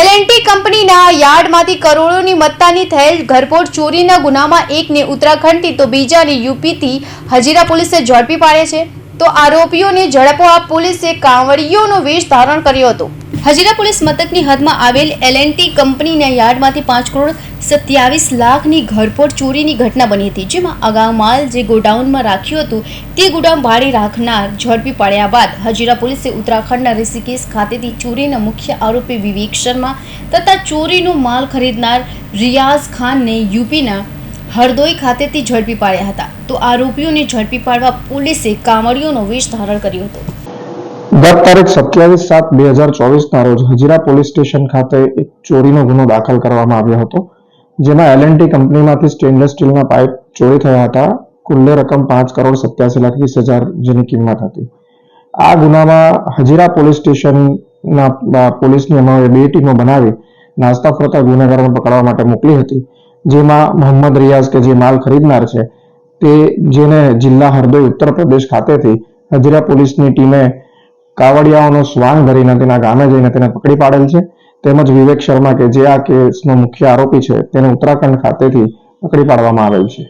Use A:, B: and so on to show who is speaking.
A: L&T કંપનીના યાર્ડમાંથી કરોડોની મત્તાની થયેલ ઘરપોટ ચોરીના ગુનામાં એકને ઉત્તરાખંડથી તો બીજાને યુપીથી હજીરા પોલીસે ઝડપી પાડે છે. તો આરોપીઓને ઝડપવા પોલીસે કાંવડીઓનો વેશ ધારણ કર્યો હતો. હજીરા પોલીસ મથકની હદમાં આવેલ એલએનટી કંપનીના યાર્ડમાંથી પાંચ કરોડ સત્યાવીસ લાખની ઘરપોટ ચોરીની ઘટના બની હતી, જેમાં અગાઉ માલ જે ગોડાઉનમાં રાખ્યું હતું, તે ગોડાઉન ભાડે રાખનાર ઝડપી પાડ્યા બાદ હજીરા પોલીસે ઉત્તરાખંડના ઋષિકેશ ખાતેથી ચોરીના મુખ્ય આરોપી વિવેક શર્મા તથા ચોરીનો માલ ખરીદનાર રિયાઝ ખાનને યુપીના હરદોઈ ખાતેથી ઝડપી પાડ્યા હતા. તો આરોપીઓને ઝડપી પાડવા પોલીસે કામડીઓનો વેશ ધારણ કર્યો હતો.
B: ગત તારીખ સત્યાવીસ સાત બે હજાર ચોવીસના રોજ હજીરા પોલીસ સ્ટેશન ખાતે એક ચોરીનો ગુનો દાખલ કરવામાં આવ્યો હતો. જેમાં એલ એન્ડ ટી કંપનીમાંથી સ્ટેનલેસ સ્ટીલના પાઇપ ચોરી થયા હતા. કુલ્લે રકમ પાંચ કરોડ સત્યાસી લાખ વીસ હજાર જેની કિંમત હતી. આ ગુનામાં હજીરા પોલીસ સ્ટેશનના પોલીસની અમારે બે ટીમો બનાવી નાસ્તા ફરતા ગુનેગારોને પકડવા માટે મોકલી હતી. જેમાં મોહમ્મદ રિયાઝ કે જે માલ ખરીદનાર છે, તે જેને જિલ્લા હરદોઈ ઉત્તર પ્રદેશ ખાતેથી હજીરા પોલીસની ટીમે કાવડિયાઓનો સ્વાંગ ભરીને તેના ગામે જઈને તેને પકડી પાડેલ છે. તેમજ વિવેક શર્મા કે જે આ કેસનો મુખ્ય આરોપી છે, તેને ઉત્તરાખંડ ખાતેથી પકડી પાડવામાં આવેલ છે.